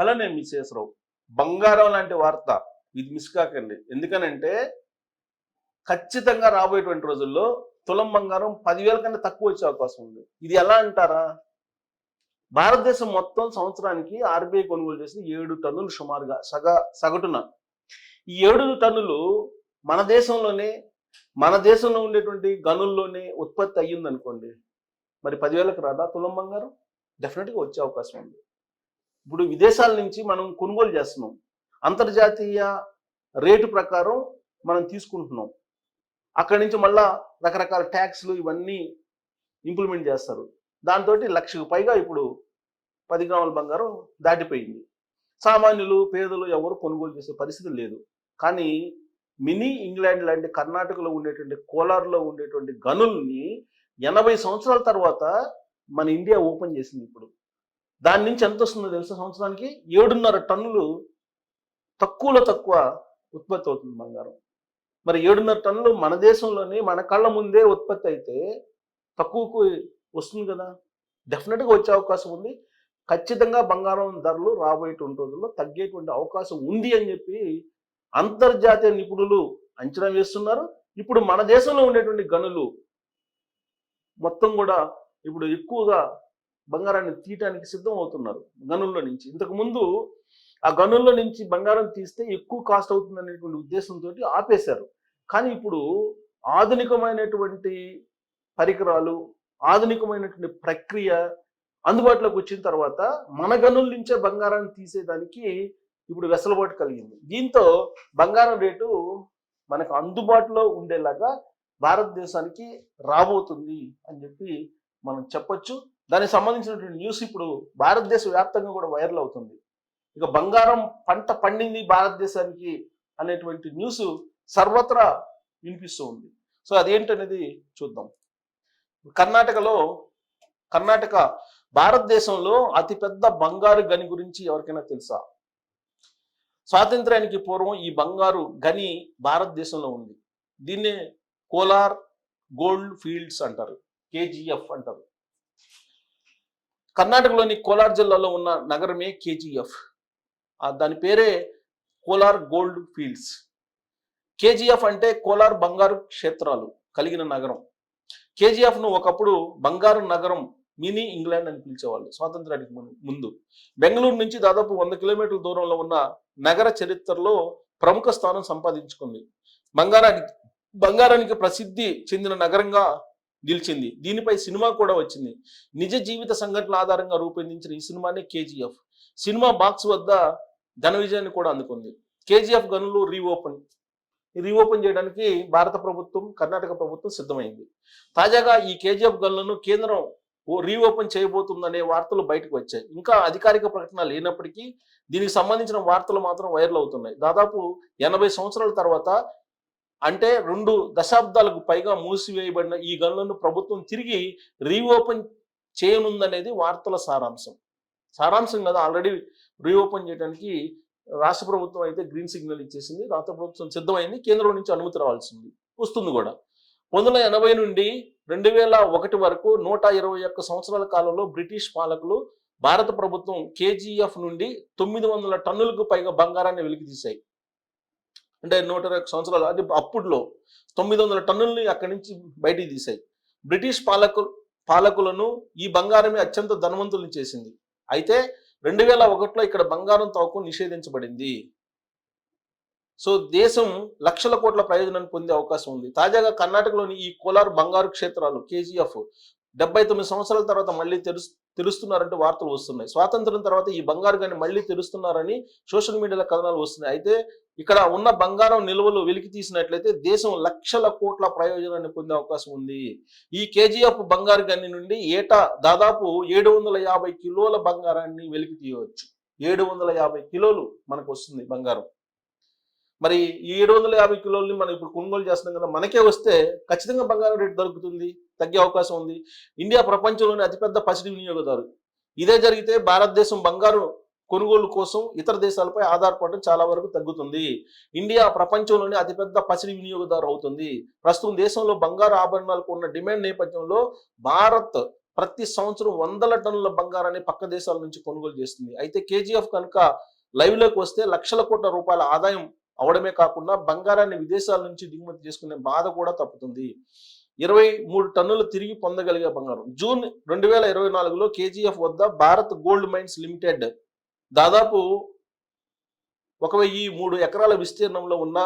Hello నేను బంగారం లాంటి వార్త ఇది మిస్ కాకండి. ఎందుకనంటే ఖచ్చితంగా రాబోయేటువంటి రోజుల్లో తులం బంగారం పదివేల కన్నా తక్కువ వచ్చే అవకాశం ఉంది. ఇది ఎలా అంటారా? భారతదేశం మొత్తం సంవత్సరానికి ఆర్బీఐ కొనుగోలు చేసిన ఏడు టన్నులు సుమారుగా సగ సగటున. ఈ ఏడు టన్నులు మన దేశంలోనే మన దేశంలో ఉండేటువంటి గనుల్లోనే ఉత్పత్తి అయ్యిందనుకోండి మరి పదివేలకు రాదా తులం బంగారం? డెఫినెట్గా వచ్చే అవకాశం ఉంది. ఇప్పుడు విదేశాల నుంచి మనం కొనుగోలు చేస్తున్నాం. అంతర్జాతీయ రేటు ప్రకారం మనం తీసుకుంటున్నాం. అక్కడి నుంచి మళ్ళా రకరకాల ట్యాక్స్లు ఇవన్నీ ఇంప్లిమెంట్ చేస్తారు. దాంతో లక్షకు పైగా ఇప్పుడు పది గ్రాముల బంగారం దాటిపోయింది. సామాన్యులు పేదలు ఎవరు కొనుగోలు చేసే పరిస్థితి లేదు. కానీ మినీ ఇంగ్లాండ్ లాంటి కర్ణాటకలో ఉండేటువంటి కోలార్లో ఉండేటువంటి గనుల్ని ఎనభై సంవత్సరాల తర్వాత మన ఇండియా ఓపెన్ చేసింది ఇప్పుడు. దాని నుంచి ఎంత వస్తుందో తెలుసా సంవత్సరానికి? ఏడున్నర టన్నులు తక్కువలో తక్కువ ఉత్పత్తి అవుతుంది బంగారం. మరి ఏడున్నర టన్నులు మన దేశంలోనే మన కళ్ళ ముందే ఉత్పత్తి అయితే తక్కువకు వస్తుంది కదా. డెఫినెట్గా వచ్చే అవకాశం ఉంది. ఖచ్చితంగా బంగారం ధరలు రాబోయేటువంటి రోజుల్లో తగ్గేటువంటి అవకాశం ఉంది అని చెప్పి అంతర్జాతీయ నిపుణులు అంచనా వేస్తున్నారు. ఇప్పుడు మన దేశంలో ఉండేటువంటి గనులు మొత్తం కూడా ఇప్పుడు ఎక్కువగా బంగారాన్ని తీయటానికి సిద్ధం అవుతున్నారు గనుల్లో నుంచి. ఇంతకుముందు ఆ గనుల్లో నుంచి బంగారం తీస్తే ఎక్కువ కాస్ట్ అవుతుంది అనేటువంటి ఉద్దేశంతో ఆపేశారు. కానీ ఇప్పుడు ఆధునికమైనటువంటి పరికరాలు ఆధునికమైనటువంటి ప్రక్రియ అందుబాటులోకి వచ్చిన తర్వాత మన గనుల నుంచే బంగారాన్ని తీసేదానికి ఇప్పుడు వెసులుబాటు కలిగింది. దీంతో బంగారం రేటు మనకు అందుబాటులో ఉండేలాగా భారతదేశానికి రాబోతుంది అని చెప్పి మనం చెప్పచ్చు. దానికి సంబంధించినటువంటి న్యూస్ ఇప్పుడు భారతదేశ వ్యాప్తంగా కూడా వైరల్ అవుతుంది. ఇక బంగారం పంట పండింది భారతదేశానికి అనేటువంటి న్యూస్ సర్వత్రా వినిపిస్తూ ఉంది. సో అదేంటనేది చూద్దాం. కర్ణాటకలో కర్ణాటక భారతదేశంలో అతిపెద్ద బంగారు గని గురించి ఎవరికైనా తెలుసా? స్వాతంత్ర్యానికి పూర్వం ఈ బంగారు గని భారతదేశంలో ఉంది. దీన్నే కోలార్ గోల్డ్ ఫీల్డ్స్ అంటారు. కేజీఎఫ్ అంటారు. కర్ణాటకలోని కోలార్ జిల్లాలో ఉన్న నగరమే కేజీఎఫ్. దాని పేరే కోలార్ గోల్డ్ ఫీల్డ్స్. కేజీఎఫ్ అంటే కోలార్ బంగారు క్షేత్రాలు కలిగిన నగరం. కేజీఎఫ్ను ఒకప్పుడు బంగారు నగరం మినీ ఇంగ్లాండ్ అని పిలిచేవాళ్ళు స్వాతంత్రానికి ముందు. బెంగళూరు నుంచి దాదాపు వంద కిలోమీటర్ల దూరంలో ఉన్న నగర చరిత్రలో ప్రముఖ స్థానం సంపాదించుకుంది. బంగారానికి బంగారానికి ప్రసిద్ధి చెందిన నగరంగా నిలిచింది. దీనిపై సినిమా కూడా వచ్చింది. నిజ జీవిత సంఘటనల ఆధారంగా రూపొందించిన ఈ సినిమానే కేజీఎఫ్. సినిమా బాక్స్ వద్ద ఘన విజయాన్ని కూడా అందుకుంది. కేజీఎఫ్ గనులు రీఓపెన్. రీఓపెన్ చేయడానికి భారత ప్రభుత్వం కర్ణాటక ప్రభుత్వం సిద్ధమైంది. తాజాగా ఈ కేజీఎఫ్ గన్లను కేంద్రం ఓ రీఓపెన్ చేయబోతుందనే వార్తలు బయటకు వచ్చాయి. ఇంకా అధికారిక ప్రకటన లేనప్పటికీ దీనికి సంబంధించిన వార్తలు మాత్రం వైరల్ అవుతున్నాయి. దాదాపు ఎనభై సంవత్సరాల తర్వాత అంటే రెండు దశాబ్దాలకు పైగా మూసివేయబడిన ఈ గనులను ప్రభుత్వం తిరిగి రీఓపెన్ చేయనుందనేది వార్తల సారాంశం. సారాంశం కదా ఆల్రెడీ రీఓపెన్ చేయడానికి రాష్ట్ర ప్రభుత్వం అయితే గ్రీన్ సిగ్నల్ ఇచ్చేసింది. రాష్ట్ర ప్రభుత్వం సిద్ధమైంది. కేంద్రం నుంచి అనుమతి రావాల్సింది. వస్తుంది కూడా. పంతొమ్మిది వందల ఎనభై నుండి రెండు వేల ఒకటి వరకు నూట ఇరవై ఒక్క సంవత్సరాల కాలంలో బ్రిటిష్ పాలకులు భారత ప్రభుత్వం కేజీఎఫ్ నుండి తొమ్మిది వందల టన్నులకు పైగా బంగారాన్ని వెలికి తీశాయి అంటే నూట ఇరవై సంవత్సరాలు అది అప్పుడులో తొమ్మిది వందల టన్నుల్ని అక్కడి నుంచి బయటికి తీశాయి. బ్రిటిష్ పాలకు పాలకులను ఈ బంగారమే అత్యంత ధనవంతులను చేసింది. అయితే రెండు వేల ఒకటిలో ఇక్కడ బంగారం తవ్వకం నిషేధించబడింది. సో దేశం లక్షల కోట్ల ప్రయోజనాన్ని పొందే అవకాశం ఉంది. తాజాగా కర్ణాటకలోని ఈ కోలార్ బంగారు క్షేత్రాలు కేజీఎఫ్ డెబ్బై తొమ్మిది సంవత్సరాల తర్వాత మళ్ళీ తెరు తెరుస్తున్నారంటే వార్తలు వస్తున్నాయి. స్వాతంత్రం తర్వాత ఈ బంగారు కానీ మళ్ళీ తెరుస్తున్నారని సోషల్ మీడియాలో కథనాలు వస్తున్నాయి. అయితే ఇక్కడ ఉన్న బంగారం నిల్వలు వెలికి తీసినట్లయితే దేశం లక్షల కోట్ల ప్రయోజనాన్ని పొందే అవకాశం ఉంది. ఈ కేజీఎఫ్ బంగారు గని నుండి ఏటా దాదాపు ఏడు వందల యాభై కిలోల బంగారాన్ని వెలికి తీయవచ్చు. ఏడు వందల యాభై కిలోలు మనకు వస్తుంది బంగారం. మరి ఈ ఏడు వందల యాభై కిలోల్ని మనం ఇప్పుడు కొనుగోలు చేస్తున్నాం కదా మనకే వస్తే ఖచ్చితంగా బంగారం రేటు దొరుకుతుంది తగ్గే అవకాశం ఉంది. ఇండియా ప్రపంచంలోనే అతిపెద్ద పసిడి వినియోగదారు. ఇదే జరిగితే భారతదేశం బంగారం కొనుగోలు కోసం ఇతర దేశాలపై ఆధారపడడం చాలా వరకు తగ్గుతుంది. ఇండియా ప్రపంచంలోనే అతిపెద్ద పసిడి వినియోగదారు అవుతుంది. ప్రస్తుతం దేశంలో బంగారు ఆభరణాలకు ఉన్న డిమాండ్ నేపథ్యంలో భారత్ ప్రతి సంవత్సరం వందల టన్నుల బంగారాన్ని పక్క దేశాల నుంచి కొనుగోలు చేస్తుంది. అయితే కేజీఎఫ్ కనుక లైవ్లోకి వస్తే లక్షల కోట్ల రూపాయల ఆదాయం అవడమే కాకుండా బంగారాన్ని విదేశాల నుంచి దిగుమతి చేసుకునే బాధ కూడా తప్పుతుంది. ఇరవై మూడు టన్నులు తిరిగి పొందగలిగే బంగారం. జూన్ రెండు వేల ఇరవై నాలుగులో కేజీఎఫ్ వద్ద భారత్ గోల్డ్ మైన్స్ లిమిటెడ్ దాదాపు ఒక వెయ్యి మూడు ఎకరాల విస్తీర్ణంలో ఉన్న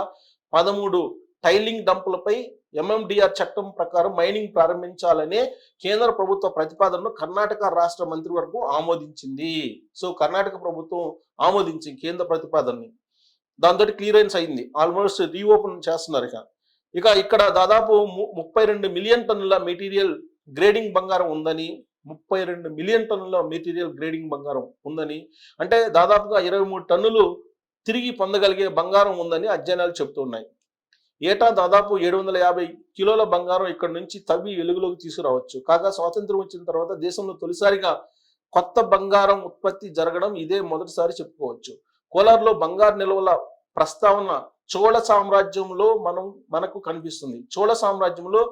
పదమూడు టైలింగ్ డంపులపై ఎంఎండిఆర్ చట్టం ప్రకారం మైనింగ్ ప్రారంభించాలనే కేంద్ర ప్రభుత్వ ప్రతిపాదనను కర్ణాటక రాష్ట్ర మంత్రివర్గం ఆమోదించింది. సో కర్ణాటక ప్రభుత్వం ఆమోదించింది కేంద్ర ప్రతిపాదనని. దాంతో క్లియరెన్స్ అయింది. ఆల్మోస్ట్ రీఓపెన్ చేస్తున్నారు ఇక. ఇక ఇక్కడ దాదాపు ము- ముప్పై రెండు మిలియన్ టన్నుల మెటీరియల్ గ్రేడింగ్ బంగారం ఉందని ముప్పై రెండు మిలియన్ టన్నుల మెటీరియల్ గ్రేడింగ్ బంగారం ఉందని అంటే దాదాపుగా ఇరవై మూడు టన్నులు తిరిగి పొందగలిగే బంగారం ఉందని అధ్యయనాలు చెబుతున్నాయి ఏటా దాదాపు ఏడు వందల యాభై కిలోల బంగారం ఇక్కడ నుంచి తవ్వి వెలుగులోకి తీసుకురావచ్చు. కాగా స్వాతంత్రం వచ్చిన తర్వాత దేశంలో తొలిసారిగా కొత్త బంగారం ఉత్పత్తి జరగడం ఇదే మొదటిసారి చెప్పుకోవచ్చు. కోలార్లో బంగారు నిల్వల ప్రస్తావన చోళ సామ్రాజ్యంలో మనం మనకు కనిపిస్తుంది. చోళ సామ్రాజ్యంలో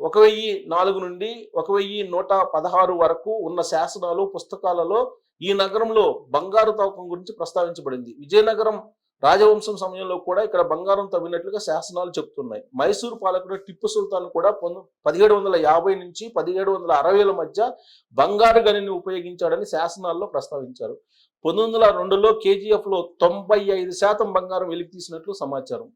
ఒక వెయ్యి నాలుగు నుండి ఒక వెయ్యి నూట పదహారు వరకు ఉన్న శాసనాలు పుస్తకాలలో ఈ నగరంలో బంగారు తవ్వకం గురించి ప్రస్తావించబడింది. విజయనగరం రాజవంశం సమయంలో కూడా ఇక్కడ బంగారం తవ్వినట్లుగా శాసనాలు చెప్తున్నాయి. మైసూరు పాలకుడు టిప్పు సుల్తాన్ కూడా పదిహేడు వందల యాభై నుంచి పదిహేడు వందల అరవైల మధ్య బంగారు గనిని ఉపయోగించాడని శాసనాల్లో ప్రస్తావించారు. పంతొమ్మిది వందల రెండులో కేజీఎఫ్లో తొంభై ఐదు శాతం బంగారం వెలికి తీసినట్లు సమాచారం.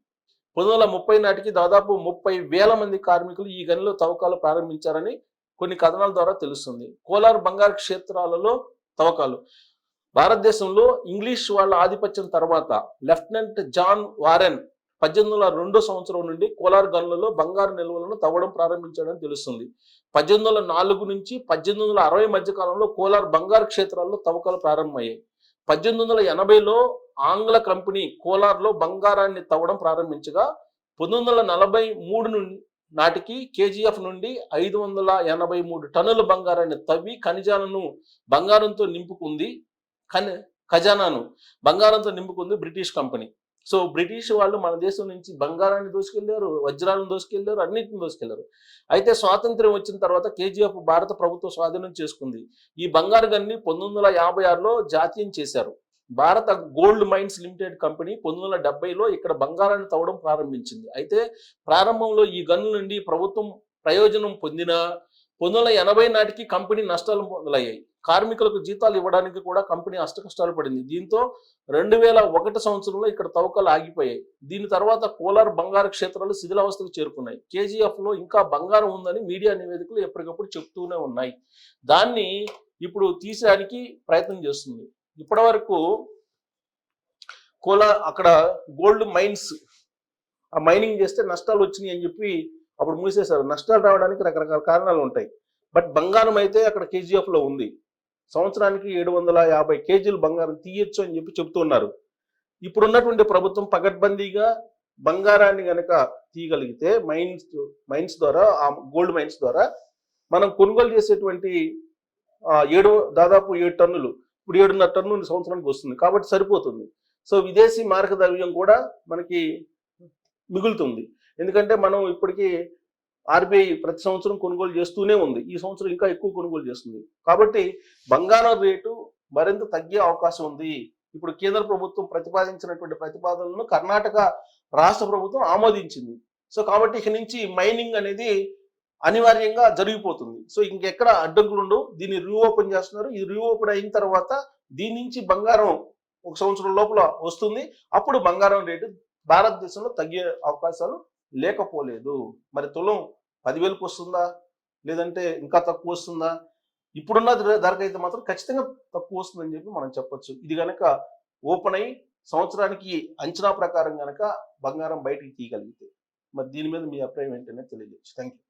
పంతొమ్మిది వందల ముప్పై నాటికి దాదాపు ముప్పై వేల మంది కార్మికులు ఈ గనిలో తవ్వకాలు ప్రారంభించారని కొన్ని కథనాల ద్వారా తెలుస్తుంది. కోలార్ బంగారు క్షేత్రాలలో తవ్వకాలు. భారతదేశంలో ఇంగ్లీష్ వాళ్ళ ఆధిపత్యం తర్వాత లెఫ్టినెంట్ జాన్ వారెన్ పద్దెనిమిది వందల రెండో సంవత్సరం నుండి కోలార్ గనులలో బంగారు నిల్వలను తవ్వడం ప్రారంభించాడని తెలుస్తుంది. పద్దెనిమిది వందల నాలుగు నుంచి పద్దెనిమిది వందల అరవై మధ్య కాలంలో కోలార్ బంగారు క్షేత్రాల్లో తవ్వకాలు ప్రారంభమయ్యాయి. పద్దెనిమిది వందల ఎనభైలో ఆంగ్ల కంపెనీ కోలార్లో బంగారాన్ని తవ్వడం ప్రారంభించగా పంతొమ్మిది వందల నలభై మూడు నాటికి కేజీఎఫ్ నుండి ఐదు వందల ఎనభై మూడు టన్నుల బంగారాన్ని తవ్వి ఖనిజాలను బంగారంతో నింపుకుంది ఖజానాను బంగారంతో నింపుకుంది బ్రిటిష్ కంపెనీ. సో బ్రిటిష్ వాళ్ళు మన దేశం నుంచి బంగారాన్ని దోసుకెళ్ళారు వజ్రాలను దోసుకెళ్ళారు అన్నింటిని దోసుకెళ్ళారు. అయితే స్వాతంత్ర్యం వచ్చిన తర్వాత కేజీఎఫ్ భారత ప్రభుత్వం స్వాధీనం చేసుకుంది. ఈ బంగారు గన్ని పంతొమ్మిది వందల యాభై ఆరులో జాతీయం చేశారు. భారత గోల్డ్ మైన్స్ లిమిటెడ్ కంపెనీ పంతొమ్మిది వందల డెబ్బైలో ఇక్కడ బంగారాన్ని తవ్వడం ప్రారంభించింది. అయితే ప్రారంభంలో ఈ గన్ను నుండి ప్రభుత్వం ప్రయోజనం పొందిన పంతొమ్మిది వందల ఎనభై నాటికి కంపెనీ నష్టాలు మొదలయ్యాయి. కార్మికులకు జీతాలు ఇవ్వడానికి కూడా కంపెనీ అష్టకష్టాలు పడింది. దీంతో రెండు వేల ఒకటి సంవత్సరంలో ఇక్కడ తవ్వకాలు ఆగిపోయాయి. దీని తర్వాత కోలార్ బంగారు క్షేత్రాలు శిథిలావస్థకు చేరుకున్నాయి. కేజీఎఫ్లో ఇంకా బంగారం ఉందని మీడియా నివేదికలు ఎప్పటికప్పుడు చెప్తూనే ఉన్నాయి. దాన్ని ఇప్పుడు తీసేయడానికి ప్రయత్నం చేస్తుంది. ఇప్పటి వరకు కోలార్ అక్కడ గోల్డ్ మైన్స్ ఆ మైనింగ్ చేస్తే నష్టాలు వచ్చినాయి అని చెప్పి అప్పుడు మూసేశారు. నష్టాలు రావడానికి రకరకాల కారణాలు ఉంటాయి. బట్ బంగారం అయితే అక్కడ కేజీఎఫ్లో ఉంది. సంవత్సరానికి ఏడు వందల యాభై కేజీలు బంగారం తీయొచ్చు అని చెప్పి చెప్తున్నారు ఇప్పుడున్నటువంటి ప్రభుత్వం పగడ్బందీగా బంగారాన్ని కనుక తీయగలిగితే మైన్స్ మైన్స్ ద్వారా ఆ గోల్డ్ మైన్స్ ద్వారా మనం కొనుగోలు చేసేటువంటి ఏడు దాదాపు ఏడు టన్నులు ఇప్పుడు ఏడున్నర టన్నులు సంవత్సరానికి వస్తుంది. కాబట్టి సరిపోతుంది. సో విదేశీ మార్గ ద్రవ్యం కూడా మనకి మిగులుతుంది. ఎందుకంటే మనం ఇప్పటికీ ఆర్బీఐ ప్రతి సంవత్సరం కొనుగోలు చేస్తూనే ఉంది. ఈ సంవత్సరం ఇంకా ఎక్కువ కొనుగోలు చేస్తుంది. కాబట్టి బంగారం రేటు మరింత తగ్గే అవకాశం ఉంది. ఇప్పుడు కేంద్ర ప్రభుత్వం ప్రతిపాదించినటువంటి ప్రతిపాదనలను కర్ణాటక రాష్ట్ర ప్రభుత్వం ఆమోదించింది. సో కాబట్టి ఇక నుంచి మైనింగ్ అనేది అనివార్యంగా జరిగిపోతుంది. సో ఇంకెక్కడ అడ్డంకులు ఉండవు. దీన్ని రీఓపెన్ చేస్తున్నారు. ఇది రీఓపెన్ అయిన తర్వాత దీని నుంచి బంగారం ఒక సంవత్సరం లోపల వస్తుంది. అప్పుడు బంగారం రేటు భారతదేశంలో తగ్గే అవకాశాలు లేకపోలేదు. మరి తులం పదివేలకు వస్తుందా? లేదంటే ఇంకా తక్కువ వస్తుందా? ఇప్పుడున్న ధరకు ధరకైతే మాత్రం ఖచ్చితంగా తక్కువ వస్తుందని చెప్పి మనం చెప్పొచ్చు. ఇది కనుక ఓపెన్ అయ్యి సంవత్సరానికి అంచనా ప్రకారం కనుక బంగారం బయటికి తీయగలిగితే. మరి దీని మీద మీ అభిప్రాయం ఏంటనే తెలియజేయచ్చు. Thank you